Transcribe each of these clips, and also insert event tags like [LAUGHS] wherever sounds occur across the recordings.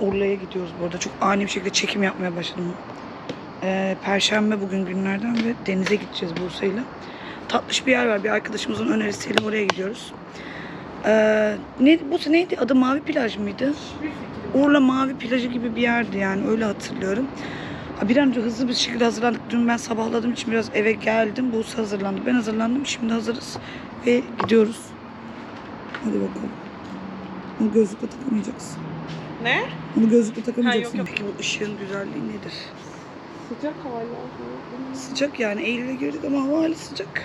Urla'ya gidiyoruz bu arada. Çok ani bir şekilde çekim yapmaya başladım. Ee, Perşembe bugün günlerden ve denize gideceğiz Bursa'yla. Tatlış bir yer var. Bir arkadaşımızın önerisiyle oraya gidiyoruz. Ee, ne, bu neydi? Adı Mavi Plaj mıydı? Urla Mavi Plajı gibi bir yerdi yani. Öyle hatırlıyorum. Ha, Bir an önce hızlı bir şekilde hazırlandık. Dün ben sabahladığım için biraz eve geldim. Buse hazırlandı. Ben hazırlandım. Şimdi hazırız. Ve gidiyoruz. Hadi bakalım. Gözlükle takamayacaksın. Ne? Bunu gözlükle takamayacaksın. Ha, yok, Peki bu ışığın güzelliği nedir? Sıcak hala. Sıcak yani Eylül'e girdik ama hava hali sıcak.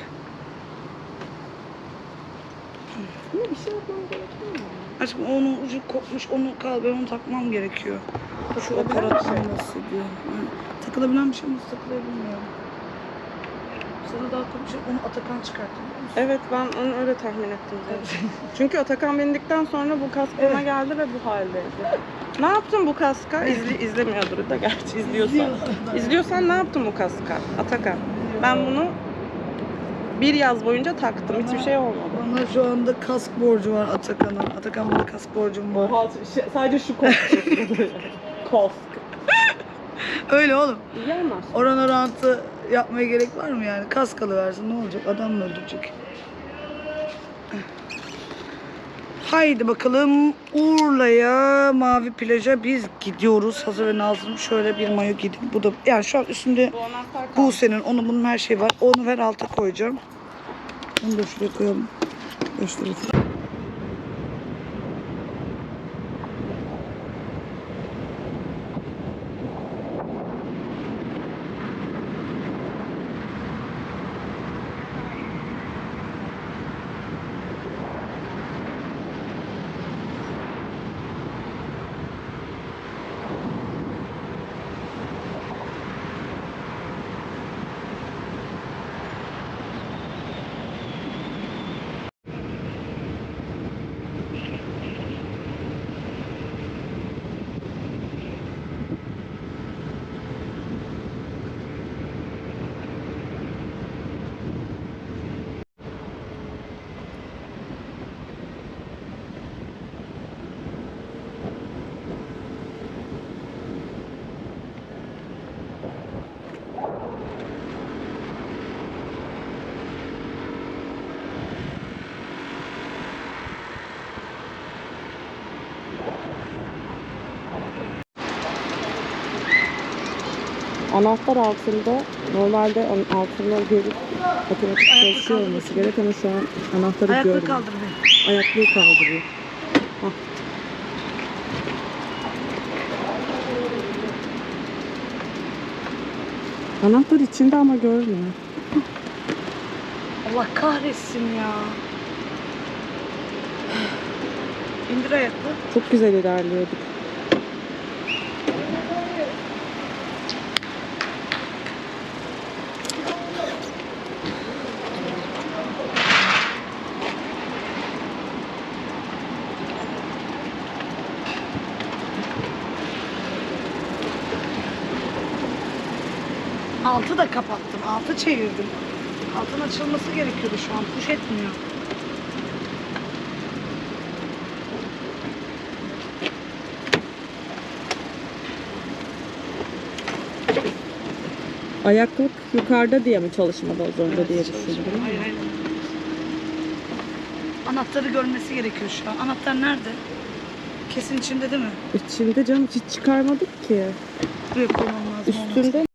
Ne bir şey yapmam gerekiyor mu? Aşkım onun ucu kopmuş onu kal ben onu takmam gerekiyor. Şu aparattan bahsediyor. Ha, Takılabilen bir şey mi takılabilmiyorum. Sana daha komik şey onu Atakan çıkarttı biliyor musun? Evet ben onu öyle tahmin ettim zaten. [LAUGHS] Çünkü Atakan bindikten sonra bu kask bana Evet. geldi ve bu haldeydi. Ne yaptın bu kaska? İzli, izlemiyordur da gerçi izliyorsan. İzliyorsan ne yaptın bu kaska Atakan? Ben bunu bir yaz boyunca taktım. Hiçbir şey olmadı. Bana şu anda kask borcu var Atakan'ın. Atakan bana kask borcum var. Şey- sadece şu kask. [LAUGHS] kask. Öyle oğlum. İyi ama. Oran orantı yapmaya gerek var mı yani? Kask alıversin ne olacak? Adam mı öldürecek? Haydi bakalım Urla'ya, Mavi Plaj'a biz gidiyoruz. Hazır ve nazırım. Şöyle bir mayo giydim. Bu da yani şu an üstünde Bu. Buse'nin, onun bunun her şeyi var. Onu ver alta koyacağım. Onu da şuraya koyalım. Göstereyim. Anahtar altında normalde onun altında otomatik Ayaklı çalışıyor olması gerek ama şu an anahtarı Ayakları görmüyor. kaldır beni. Ayaklığı kaldırıyor. Hah. Anahtar içinde ama görmüyor. Allah kahretsin ya. İndir ayakları. Çok güzel ilerliyorduk. Altı da kapattım. Altı çevirdim. Altın açılması gerekiyordu şu an. Puş etmiyor. Ayaklık yukarıda diye mi çalışmadı az önce diye düşündüm. Hayır hayır. Anahtarı görmesi gerekiyor şu an. Anahtar nerede? Kesin içinde değil mi? İçinde canım hiç çıkarmadık ki. Buraya koymam lazım. olmaz.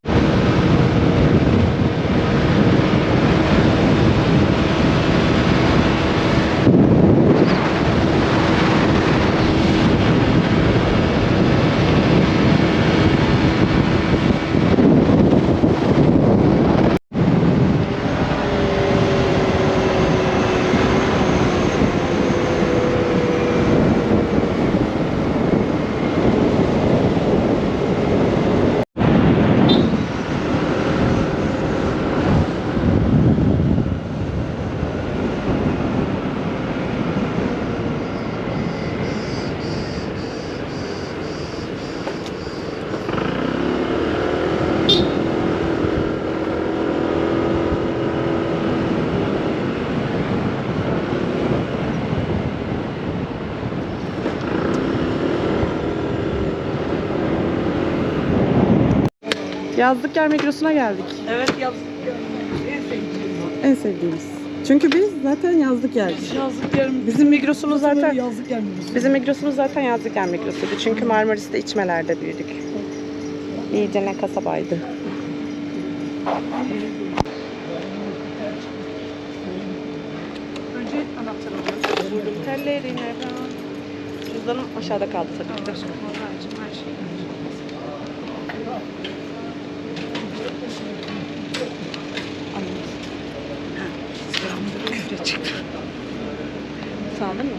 Yazlık yer Migros'una geldik. Evet yazlık En sevdiğim. En sevdiğimiz. Çünkü biz zaten yazlık yerdik. Yazlık yerim. Bizim Migros'umuz zaten yazlık yerimiz. bizim Migros'umuz zaten yazlık yer Migros'uydu. Çünkü Marmaris'te içmelerde büyüdük. İyice ne kasabaydı. Önce anahtar alıyoruz. Tellerine Cüzdanım aşağıda kaldı tabii ki her şey. Sandın mı?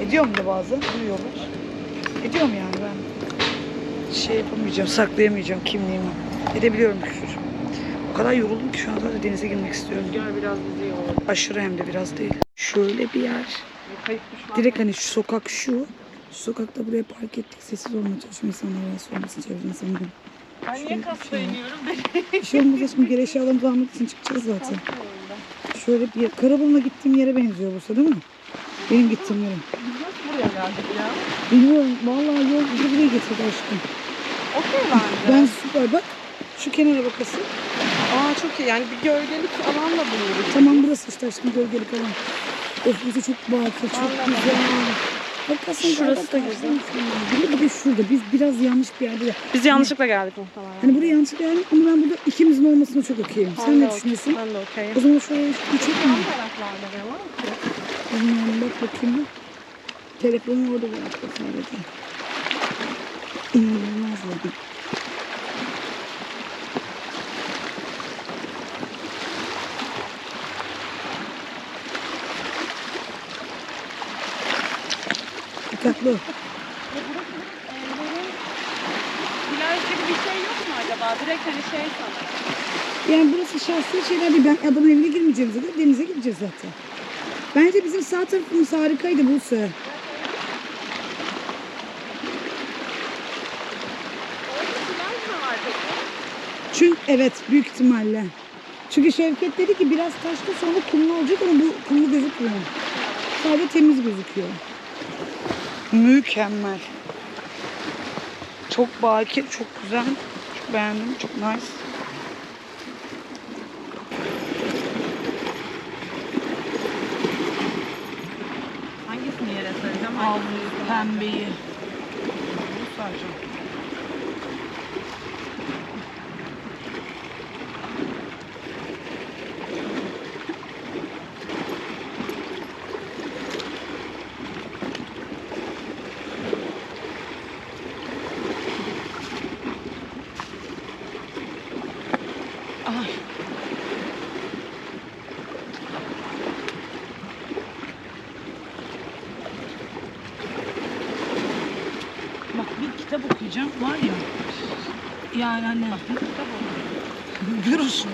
Ediyorum da bazen. Duyuyorlar. Ediyorum yani ben. Şey yapamayacağım, saklayamayacağım kimliğimi. Edebiliyorum küfür. O kadar yoruldum ki şu anda da denize girmek istiyorum. Rüzgar biraz bizi yordu. Aşırı hem de biraz değil. Şöyle bir yer. Direkt hani şu sokak şu. Şu sokakta buraya park ettik. Sessiz olmaya çalışıyorum. İnsanlar rahatsız olmasın. Çevre insanların. Ben niye kasla iniyorum? Bir şey olmaz aşkım. Geri eşyalarımızı almak için çıkacağız zaten. Şöyle bir yer. Karaburun'a gittiğim yere benziyor Bursa değil mi? Benim gittiğim yere. Biz nasıl buraya geldik ya? Bilmiyorum. Vallahi yol bizi buraya getirdi aşkım. Okey bence. Ben süper bak. Şu kenara bakasın. Aa çok iyi. Yani bir gölgelik alanla buluyoruz. Tamam burası işte aşkım gölgelik alan. Of burası çok bakir, çok Vallahi. güzel. Hakikaten Şurası da güzel. Bir de, bir de şurada. Biz biraz yanlış bir yerde. Biz yanlışlıkla geldik muhtemelen. Hani buraya yanlış geldik ama ben burada ikimizin olmasına çok. Ben Sen de ne düşünüyorsun? Ben de okeyim. O zaman şuraya bir çek mi? Bilmiyorum bak bakayım bir. Telefonu orada bıraktı sadece. İnanılmaz oldu. Dikkatli ol. Plajda bir şey yok mu acaba? Direkt hani şey sanırım. Yani burası şahsi şeyler değil. Ben adamın evine girmeyeceğimize göre denize gideceğiz zaten. Bence bizim sağ tarafımız harikaydı Buse. Plaj mı var peki? Çünkü evet büyük ihtimalle. Çünkü Şevket dedi ki biraz taşta sonra kumlu olacak ama bu kumlu gözükmüyor. Sadece temiz gözüküyor. Mükemmel. Çok bakir, çok güzel. Çok beğendim, çok nice. Hangisini yere saracağım? Al pembeyi. Bunu saracağım. Ay. Bak bir okuyacağım var ya. Yani hani. Görürsün.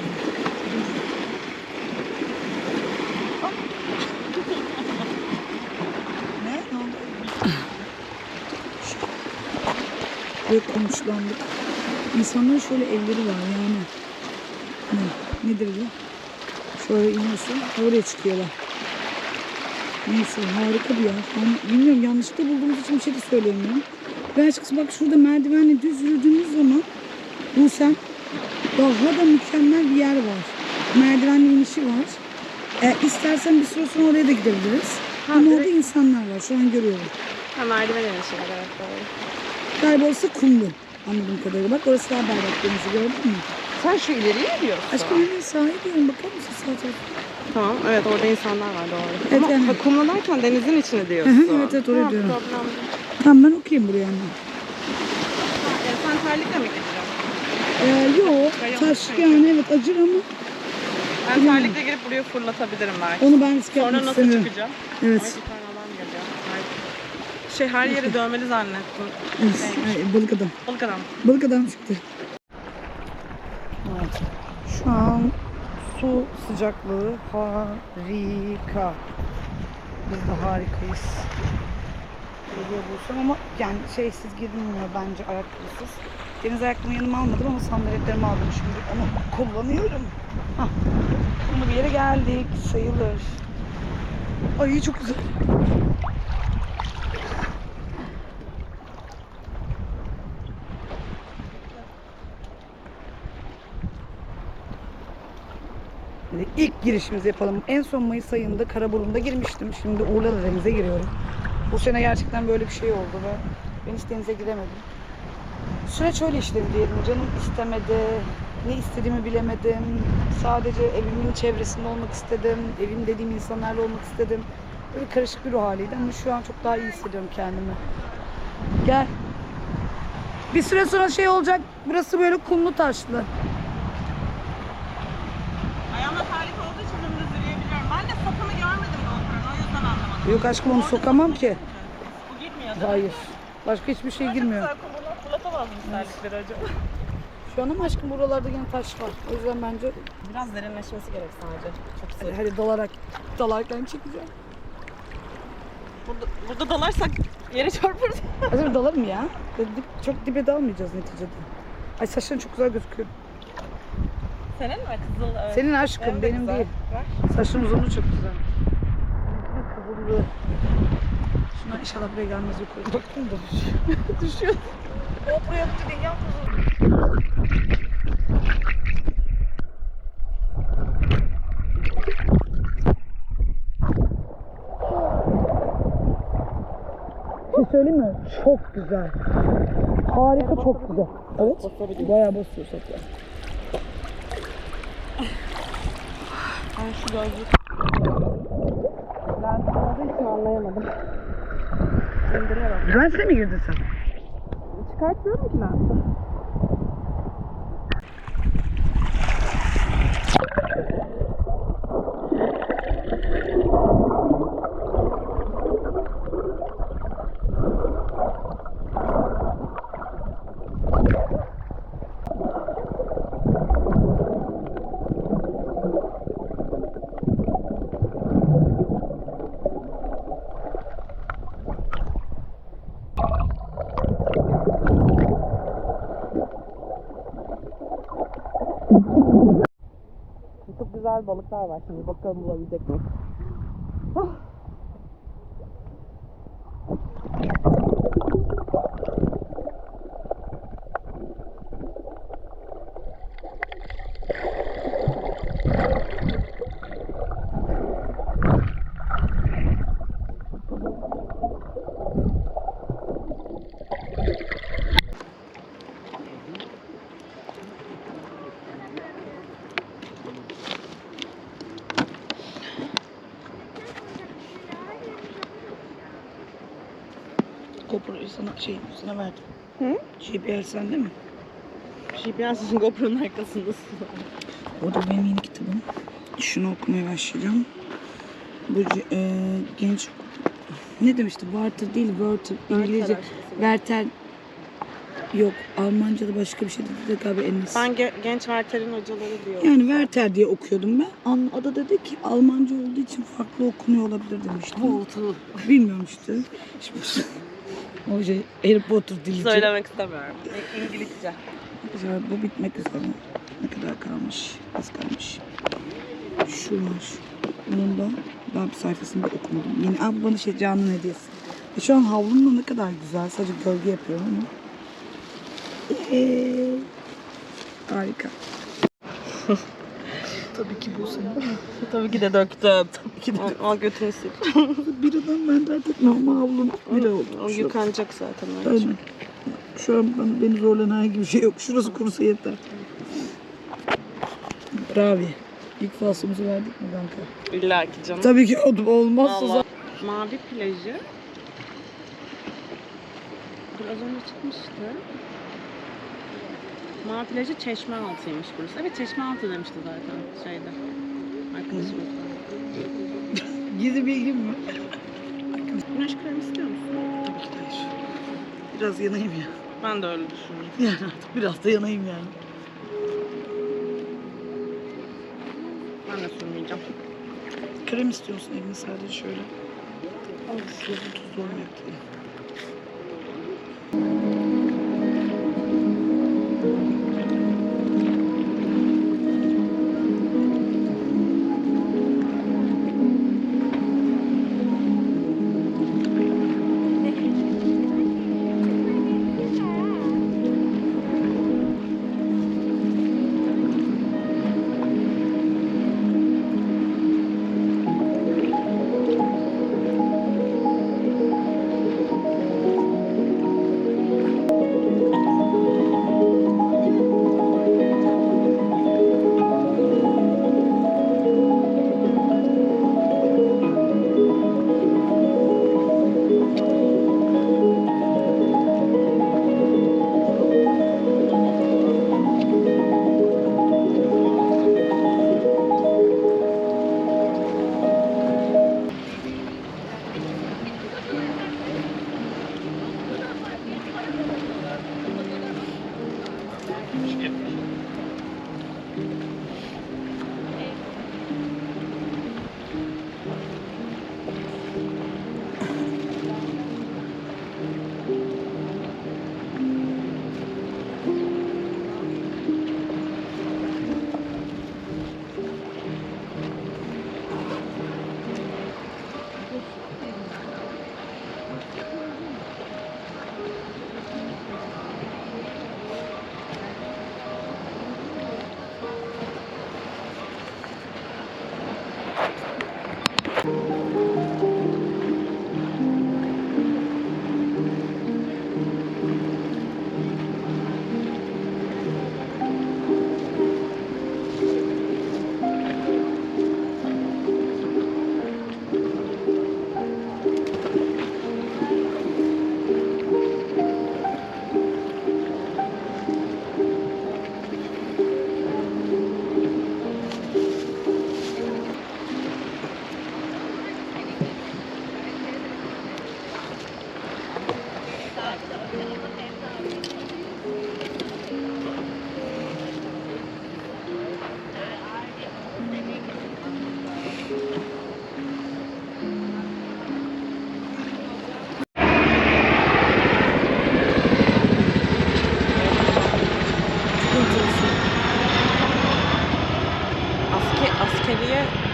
ne? Ne oldu? Böyle konuşlandık. İnsanların şöyle evleri var yani. Ne? Nedir bu? Şöyle iniyorsun, oraya çıkıyorlar. Neyse harika bir yer. Ben bilmiyorum yanlışlıkla bulduğumuz için bir şey de söyleyemiyorum. Ve açıkçası bak şurada merdivenle düz yürüdüğümüz zaman bu sen daha da mükemmel bir yer var. Merdivenli inişi var. E, istersen bir süre sonra oraya da gidebiliriz. Ha, Ama direkt- orada insanlar var. Şu an görüyorum. Ha merdiven inişi var evet doğru. Galiba orası kumlu. Anladığım kadarıyla. Bak orası daha berrak denizi gördün mü? Sen şu ileriye mi diyorsun? Aşkım hemen sahil diyorum. Bakar mısın sağ tarafa? Tamam evet orada insanlar var doğru. Evet, Ama yani. ha, kumla derken denizin içine diyorsun. evet, evet, oraya diyorum. problem. Tamam ben okuyayım buraya anne. Sen terlikle mi gideceksin? Ee, yok. Çünkü. yani evet acır ama Ben terlikle girip buraya fırlatabilirim belki. onu ben risk Sonra yapmak nasıl istemiyorum. çıkacağım? Evet. Ay bir tane adam geliyor. Ay. Şey her yeri dövmeli zannettim. evet. Ay, balık adam. Balık adam. Balık adam çıktı. Evet. Şu an su sıcaklığı harika. Biz de harikayız geliyor bulsam ama yani şeysiz girilmiyor bence ayakkabısız. Deniz ayakkabımı yanıma almadım ama sandaletlerimi aldım şimdi. Onu kullanıyorum. Hah. Bunu bir yere geldik. Sayılır. Ay çok güzel. İlk girişimizi yapalım. En son Mayıs ayında Karaburun'da girmiştim. Şimdi Urla Denize giriyorum. Bu sene gerçekten böyle bir şey oldu ve ben hiç denize giremedim. Süreç öyle işledi diyelim. Canım istemedi. Ne istediğimi bilemedim. Sadece evimin çevresinde olmak istedim. Evim dediğim insanlarla olmak istedim. Böyle karışık bir ruh haliydi ama şu an çok daha iyi hissediyorum kendimi. Gel. Bir süre sonra şey olacak. Burası böyle kumlu taşlı. Ayağımda terlik olduğu için dümdüz yürüyebiliyorum. Ben de sapını görmedim GoPro'nun o yüzden anlamadım. Yok aşkım onu sokamam ki. Bu gitmiyor. Hayır. Başka hiçbir şey girmiyor. Kumuna fırlatamaz mısın terlikleri acaba? Şu an ama aşkım buralarda yine taş var. O yüzden bence Biraz derinleşmesi gerek sadece. Çok hadi, hadi dalarak dalarken çekeceğim. Burada, burada dalarsak yere çarpırız. Hadi [LAUGHS] dalalım ya. Dip- çok dibe dalmayacağız neticede. Ay saçların çok güzel gözüküyor. Senin mi? Kızıl evet. Senin aşkım Benim de benim güzel. değil. Ver. Saçın uzunluğu çok güzel. Kıvırlı. Şuna inşallah buraya gelmez yukarı. Baktım da düşüyor. [LAUGHS] düşüyor. O buraya bir yan Bir şey söyleyeyim mi? Çok güzel. Harika çok güzel. Evet. Bayağı basıyor satıyor. Ben şu gözlük. Ben olduğu için anlayamadım. Lensle mi girdin sen? Çıkartmıyorum ki lensi. Çok balıklar var şimdi. Bakalım bulabilecek miyiz? Sana şey sana verdim. Hı? GPL sende mi? GPS'in GoPro'nun arkasındasın. O da benim yeni kitabım. Şunu okumaya başlayacağım. Bu e, genç ne demişti? Walter değil, Werther. İngilizce. Werther yok. Almanca'da başka bir şey dedi de galiba Enes. Ben ge- genç Werther'in hocaları diyor. Yani Werther diye okuyordum ben. An adı dedi ki Almanca olduğu için farklı okunuyor olabilir demişti. Bilmiyorum işte. Şimdi, o şey Harry Potter dilici. Söylemek istemiyorum. İngilizce. Güzel, bu bitmek üzere. Ne kadar kalmış? Az kalmış. Şu var. Bunun da bir sayfasında okumadım. Yeni abi bana şey Can'ın hediyesi. E şu an havlum da ne kadar güzel. Sadece gölge yapıyorum ama. Ee, harika. [LAUGHS] Tabii ki bu senin. [LAUGHS] Tabii ki de döktüm. Tabii ki de Al, al götünü sil. [LAUGHS] Biradan ben de artık normal havlum bira oldu. O Şu- yıkanacak zaten. Aynen. Şu an bana, beni zorlayan herhangi bir şey yok. Şurası kurusa yeter. Bravo. İlk faslımızı verdik mi kanka? İlla ki canım. Tabii ki o- olmazsa zaten- Mavi plajı. Dur az önce çıkmıştı. Mavi plajı çeşme altıymış burası. Evet çeşme altı demişti zaten şeyde. Arkadaşımız. [LAUGHS] Gizli bilgim mi? Güneş kremi istiyor musun? Tabii ki de hayır. Biraz yanayım ya. Ben de öyle düşünüyorum. [LAUGHS] Yani artık biraz da yanayım yani. Ben de sürmeyeceğim. Krem istiyorsun elini sadece şöyle. Al tuzlu tuzlu olmayak diye.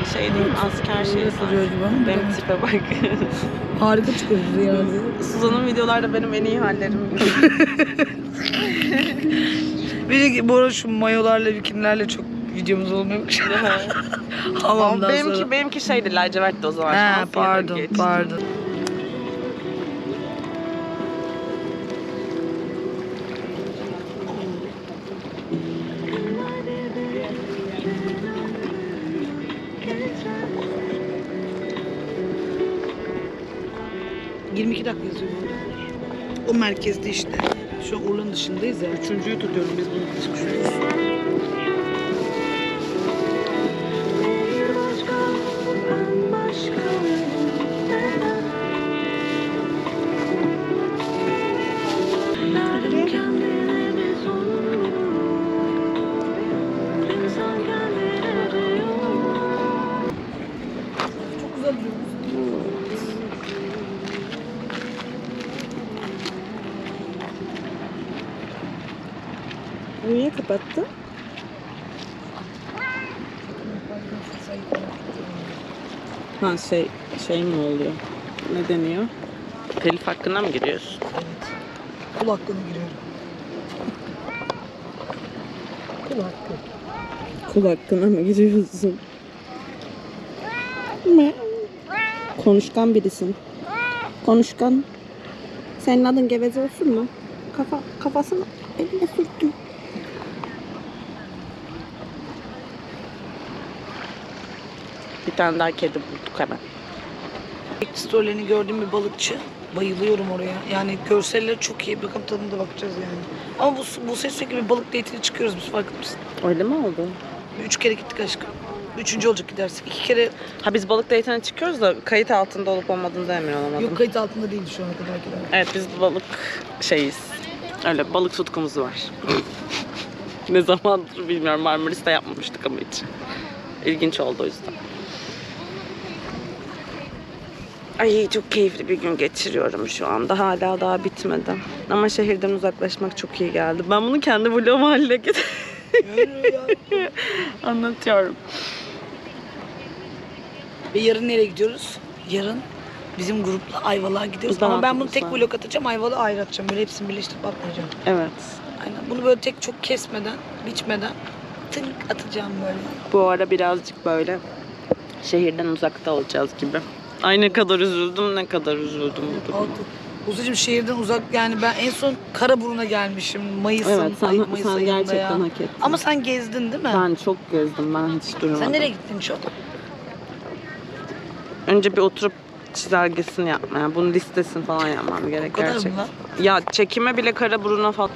Şey Öyle duruyor gibi ama Benim tipe bak. [LAUGHS] Harika çıkıyoruz yani. Suzan'ın videolarda benim en iyi hallerim. [LAUGHS] Bir bu arada şu mayolarla, bikinilerle çok videomuz olmuyor. Hamamdan [LAUGHS] benimki, sonra. benimki şeydi lacivertti o zaman. He, Şanslıya da pardon, geçtim. pardon. ...22 dakika yazıyor bu arada. O merkezde işte. Şu an Urla'nın dışındayız ya. Üçüncüyü tutuyorum biz bunu çıkışıyoruz. Niye kapattı? Ha şey şey mi oluyor? Ne deniyor? Telif hakkına mı giriyorsun? Kul hakkına giriyorum. Kul hakkı. Kul hakkına mı giriyorsun? Konuşkan birisin. Konuşkan. Senin adın geveze olsun mu? Kafa, kafasını eline sürttüm. Bir tane daha kedi bulduk hemen. İlk storylerini gördüğüm bir balıkçı. Bayılıyorum oraya. Yani görseller çok iyi. Bakalım tadına da bakacağız yani. Ama bu, bu ses sürekli bir balık date'ine çıkıyoruz biz farkında mısın? Öyle mi oldu? Üç kere gittik aşkım. Üçüncü olacak gidersek. İki kere Ha biz balık date'ine çıkıyoruz da kayıt altında olup olmadığını da emin olamadım. yok kayıt altında değildi şu ana kadar gider. Evet biz balık şeyiz. Öyle balık tutkumuz var. [LAUGHS] ne zamandır bilmiyorum Marmaris'te yapmamıştık ama hiç. İlginç oldu o yüzden. Ay çok keyifli bir gün geçiriyorum şu anda. Hala daha bitmedi. Ama şehirden uzaklaşmak çok iyi geldi. Ben bunu kendi vlogum haline. [LAUGHS] Anlatıyorum. Ve yarın nereye gidiyoruz? Yarın bizim grupla Ayvalık'a gidiyoruz. Uzan Ama ben bunu tek vlog atacağım. Ayvalık'ı ayrı atacağım. Böyle hepsini birleştirip atmayacağım. Evet. Aynen. Bunu böyle tek çok kesmeden, biçmeden tınk atacağım böyle. Bu ara birazcık böyle şehirden uzakta olacağız gibi. Ay ne kadar üzüldüm, ne kadar üzüldüm bu duruma. Kuzucuğum şehirden uzak yani ben en son Karaburun'a gelmişim. Mayıs'ın, Evet, sen, ay, Mayıs sen ayında gerçekten ya. hak ettin. Ama sen gezdin değil mi? Ben çok gezdim, ben hiç durmadım. Sen nereye gittin çok? Önce bir oturup çizelgesini yapmaya, bunun listesini falan yapmam gerek O kadar mı gerçekten. lan? Ya çekime bile Karaburun'a falan.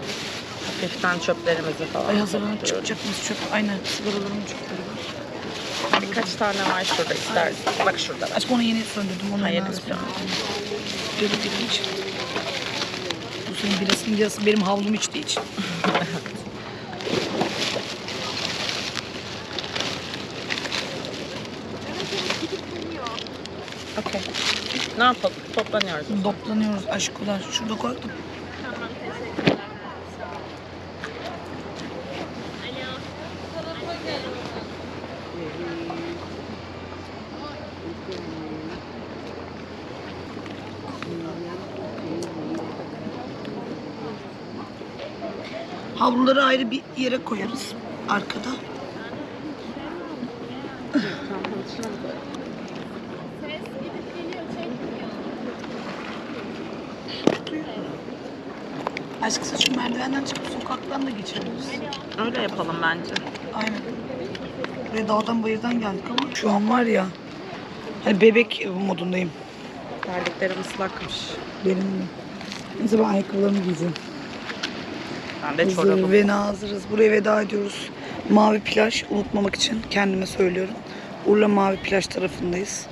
Hafiften çöplerimizi falan. Ay hazırlanıp çıkacak mıyız çöp? Aynen sigaraların çöpleri var. Birkaç tane var şurada istersen. Bak şurada. var. Aşkım onu yeni söndürdüm. Onu Hayır, lütfen. Dedi dediğim için. Bu senin birasının yarısı benim havlum içtiği için. Okey. Ne yapalım? Toplanıyoruz. Toplanıyoruz aşkolar. Şurada koydum. Havluları ayrı bir yere koyarız. Arkada. Aşkısı şu merdivenden çıkıp sokaktan da geçebiliriz. Öyle yapalım bence. Aynen. Buraya dağdan bayırdan geldik ama şu an var ya hani bebek modundayım. Terliklerim ıslakmış. Benim de. Neyse ben ayakkabılarımı giyeceğim. Ben de çorabım. ve hazırız. Buraya veda ediyoruz. Mavi plaj unutmamak için kendime söylüyorum. Urla Mavi plaj tarafındayız.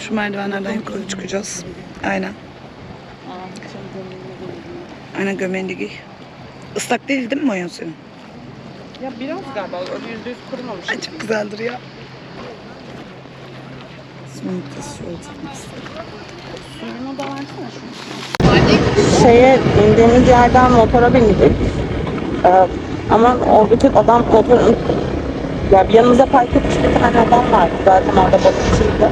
Şu merdivenlerden yukarı çıkacağız. Aynen. Aynen gömleğini giy. Islak değil değil mi mayon senin? Ya biraz galiba öyle yüzde yüz kurumamış. Ay çok güzeldir ya. Çekmek istedim. Şeye indiğimiz yerden motora bindik. Ee, ama o bütün adam motorun ya bir yanımıza park etmiştik. tane adam vardı zaten orada balıkçıydı.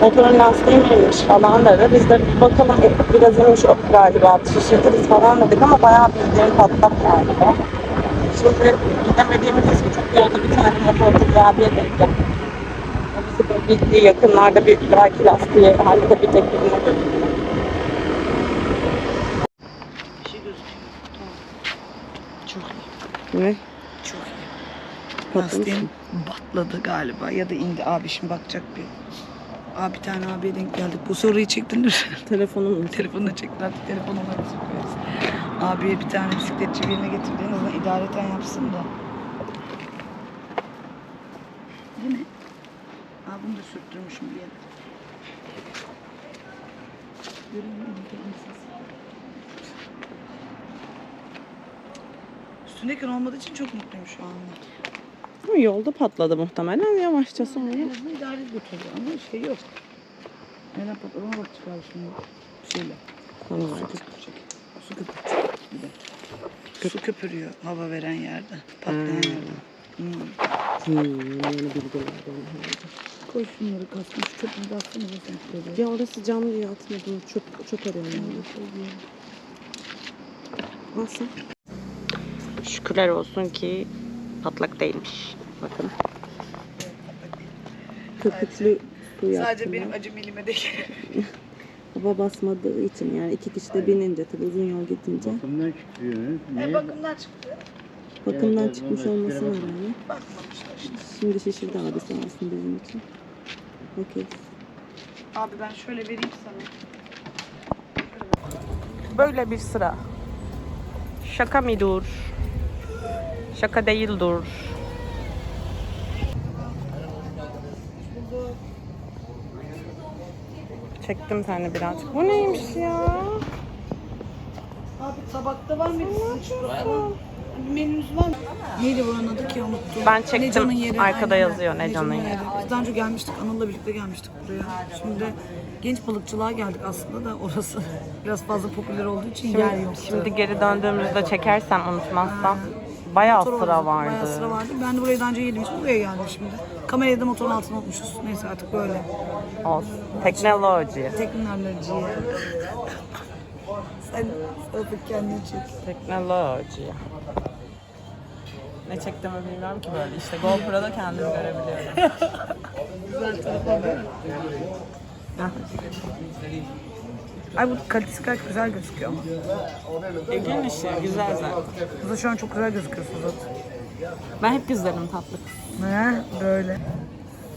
Motorun lastiği miymiş falan dedi. Biz de bir bakalım e, biraz inmiş o galiba şişirtiriz falan dedik ama bayağı bildiğin patlak yani o. Şimdi gidemediğimiz için çok yolda bir tane motorcu bir abiye denk geldik. Bildiği yakınlarda bir belki lastiği birine götürdü. Bir şey gözüküyor. Tamam. Çok iyi. Ne? Çok iyi. Lastiğim batladı galiba ya da indi. Abi şimdi bakacak bir. Abi bir tane abiye denk geldik. Bu soruyu çektiler. [LAUGHS] Telefonum Telefonu da çektiler. Artık telefonu da. Abiye bir tane bisikletçi birine getirdi. En azından idareten yapsın da. Bu ne? Aa bunu da sürttürmüşüm bir yere. Üstündeyken olmadığı için çok mutluyum şu anda. Ama yolda patladı muhtemelen yavaşça sonra. En azından idare götürüyor ama şey yok. Neden patladığına bakacak abi şimdi. Şeyle. Tamam. Su köpürecek. Su köpürecek. Bir de. Su köpürüyor hava veren yerde. Patlayan Hmm. yerde. Hmm. Hmm, yeni bilgiler Koy şunları kaskın. Şu çöpünü de atsana da sen şöyle. Ya orası cam diye atmadım. Çok çok arıyorum yani. Nasıl? Şükürler olsun ki patlak değilmiş. Bakın. Köpüklü su Sadece benim acım elime değil. [LAUGHS] Hava basmadığı için yani iki kişi de binince tabii uzun yol gidince Bakımdan çıkıyorsunuz. e, bakımdan çıktı. bakımdan Evet, çıkmış olmasına rağmen Bakmamışlar işte. şimdi şişirdi abi sağ olsun bizim için. Okey. Abi ben şöyle vereyim sana. Böyle bir sıra. Şaka mı dur? Şaka değil dur. Çektim seni birazcık. Bu neymiş ya? Abi tabakta var mı? Menümüz var mı? Neydi buranın adı ki unuttum. Ben çektim. Necan'ın yeri. Arkada yazıyor Necan'ın yeri. Biz daha önce gelmiştik. Anıl'la birlikte gelmiştik buraya. Şimdi genç balıkçılığa geldik aslında da orası [LAUGHS] biraz fazla popüler olduğu için yer yoktu. Şimdi geri döndüğümüzde çekersem unutmazsam bayağı Motor sıra vardı. Bayağı sıra vardı. Ben de burayı daha önce yedim için buraya geldim şimdi. Kamerayı da motorun altına unutmuşuz. Neyse artık böyle. Olsun. Teknoloji. Teknoloji. [LAUGHS] Sen artık kendini çek. Teknoloji. Ne çektiğimi bilmiyorum ki böyle. İşte GoPro'da kendimi görebiliyorum. Ay bu kalitesi gayet güzel gözüküyor ama. Gün ışığı güzel zaten. Burada şu an çok güzel gözüküyorsunuz zaten. Ben hep güzelim tatlı. Ne? Böyle.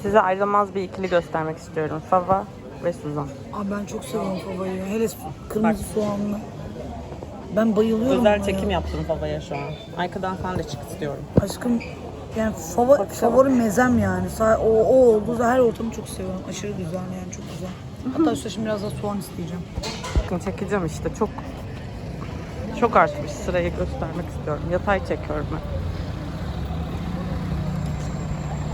Size ayrılmaz bir ikili göstermek istiyorum. Fava ve Suzan. Abi ben çok seviyorum favayı. Hele kırmızı soğanlı. Ben bayılıyorum Özel ona çekim ya. yaptım Fava'ya şu an. Arkadan falan da çık istiyorum. Aşkım yani fava, favori mezem yani. O, o oldu. Her ortamı çok seviyorum. Aşırı güzel yani çok güzel. Hatta üstüne şimdi biraz daha soğan isteyeceğim. Bakın çekeceğim işte çok çok artmış sırayı göstermek istiyorum. Yatay çekiyorum ben.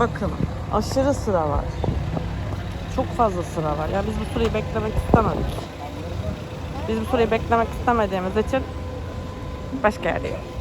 Bakın aşırı sıra var. Çok fazla sıra var. Ya biz bu sırayı beklemek istemedik. Biz bu sırayı beklemek istemediğimiz için başka yerdeyiz.